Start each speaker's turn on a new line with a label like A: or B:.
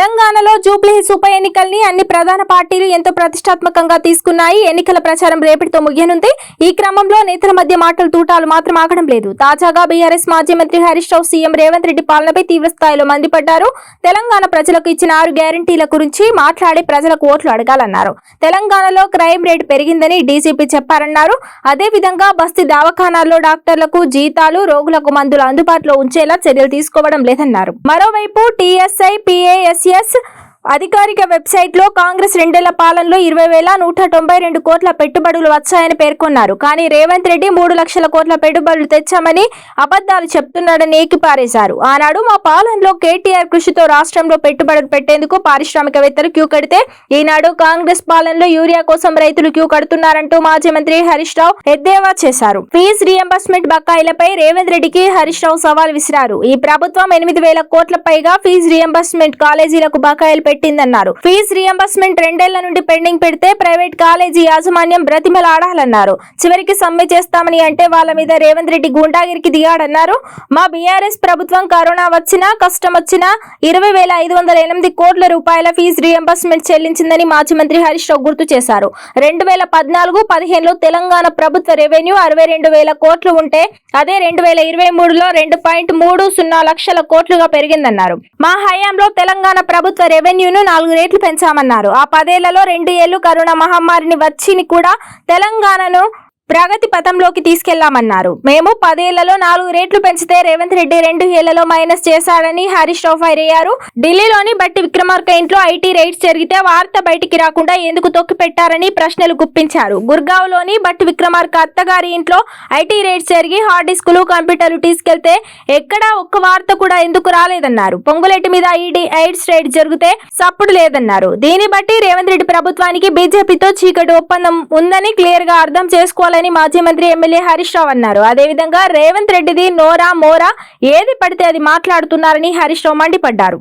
A: తెలంగాణలో జూబ్లీహిల్స్ ఉప ఎన్నికల్ని అన్ని ప్రధాన పార్టీలు ఎంతో ప్రతిష్టాత్మకంగా తీసుకున్నాయి. ఎన్నికల ప్రచారం రేపటితో ముగియనుంది. ఈ క్రమంలో నేతల మధ్య మాటలు తూటాలు మాత్రం ఆగడం లేదు. తాజాగా బీఆర్ఎస్ మాజీ మంత్రి హరీష్ రావు సీఎం రేవంత్ రెడ్డి పాలనపై తీవ్రస్థాయిలో మండిపడ్డారు. తెలంగాణ ప్రజలకు ఇచ్చిన ఆరు గ్యారంటీల గురించి మాట్లాడి ప్రజలకు ఓట్లు అడగాలన్నారు. తెలంగాణలో క్రైమ్ రేట్ పెరిగిందని డీజీపీ చెప్పారన్నారు. అదేవిధంగా బస్తీ దవాఖానాల్లో డాక్టర్లకు జీతాలు రోగులకు మందులు అందుబాటులో ఉంచేలా చర్యలు తీసుకోవడం లేదన్నారు. మరోవైపు టీఎస్ఐ ciência అధికారిక వెబ్సైట్లో కాంగ్రెస్ రెండేళ్ళ పాలనలో ఇరవై వేల నూట తొంభై రెండు కోట్ల పెట్టుబడులు వచ్చాయని పేర్కొన్నారు. కానీ రేవంత్ రెడ్డి మూడు లక్షల కోట్ల పెట్టుబడులు తెచ్చామని అబద్ధాలు చెప్తున్నాడని ఏకిపారేశారు. ఆనాడు మా పాలనలో కేటీఆర్ కృషితో రాష్ట్రంలో పెట్టుబడులు పెట్టేందుకు పారిశ్రామికవేత్తలు క్యూ కడితే ఈనాడు కాంగ్రెస్ పాలనలో యూరియా కోసం రైతులు క్యూ కడుతున్నారంటూ మాజీ మంత్రి హరీష్ రావు ఎద్దేవా చేశారు. ఫీజు రియంబర్స్మెంట్ బకాయిలపై రేవంత్ రెడ్డికి హరీష్ రావు సవాల్ విసిరారు. ఈ ప్రభుత్వం ఎనిమిది వేల కోట్ల పైగా ఫీజు రియంబర్స్మెంట్ కాలేజీలకు బకాయిలు పెట్టిందన్నారు. ఫీజు రియంబర్స్మెంట్ రెండేళ్ళ నుండి పెండింగ్ పెడితే ప్రైవేట్ కాలేజీ యాజమాన్యం బ్రతిమలాడాలన్నారు. చివరికి సమ్మె చేస్తామని అంటే వాళ్ళ మీద రేవంత్ రెడ్డి గుండాగిరికి దిగాడన్నారు. మా బీఆర్ఎస్ ప్రభుత్వం కరోనా వచ్చినా కష్టం వచ్చినా ఇరవై వేల ఐదు వందల ఎనిమిది కోట్ల రూపాయల ఫీజు రియంబర్స్మెంట్ చెల్లించిందని మాజీ మంత్రి హరీష్ రావు గుర్తు చేశారు. రెండు వేల పద్నాలుగు పదిహేనులో తెలంగాణ ప్రభుత్వ రెవెన్యూ అరవై రెండు వేల కోట్లు ఉంటే అదే రెండు వేల ఇరవై మూడులో రెండు పాయింట్ మూడు సున్నా లక్షల కోట్లుగా పెరిగిందన్నారు. మా హయాంలో తెలంగాణ ప్రభుత్వ రెవెన్యూ రెవెన్యూను నాలుగు రేట్లు పెంచామన్నారు. ఆ పదేళ్ళలో రెండు ఏళ్ళు కరోనా మహమ్మారిని వచ్చిని కూడా తెలంగాణను ప్రగతి పథంలోకి తీసుకెళ్ళామన్నారు. మేము పదేళ్ళలో నాలుగు రేట్లు పెంచితే రేవంత్ రెడ్డి రెండు ఏళ్ళలో మైనస్ చేశాడని హరీష్ రావు ఫైర్ అయ్యారు. ఢిల్లీలోని బట్టి విక్రమార్క ఇంట్లో ఐటీ రైడ్స్ జరిగితే వార్త బయటికి రాకుండా ఎందుకు తొక్కి పెట్టారని ప్రశ్నలు గుప్పించారు. గుర్గావ్లోని బట్టి విక్రమార్క అత్తగారి ఇంట్లో ఐటీ రైడ్స్ జరిగి హార్డ్ డిస్కులు కంప్యూటర్లు తీసుకెళ్తే ఎక్కడా ఒక్క వార్త కూడా ఎందుకు రాలేదన్నారు. పొంగులెట్టి మీద ఈడీ ఎయిడ్స్ రైడ్ జరిగితే సప్పుడు లేదన్నారు. దీన్ని బట్టి రేవంత్ రెడ్డి ప్రభుత్వానికి బీజేపీతో చీకటి ఒప్పందం ఉందని క్లియర్గా అర్థం చేసుకోవాలని మాజీ మంత్రి ఎమ్మెల్యే హరీష్ రావు అన్నారు. అదేవిధంగా రేవంత్ రెడ్డిది నోరా మోరా ఏది పడితే అది మాట్లాడుతున్నారని హరీష్ రావు మండిపడ్డారు.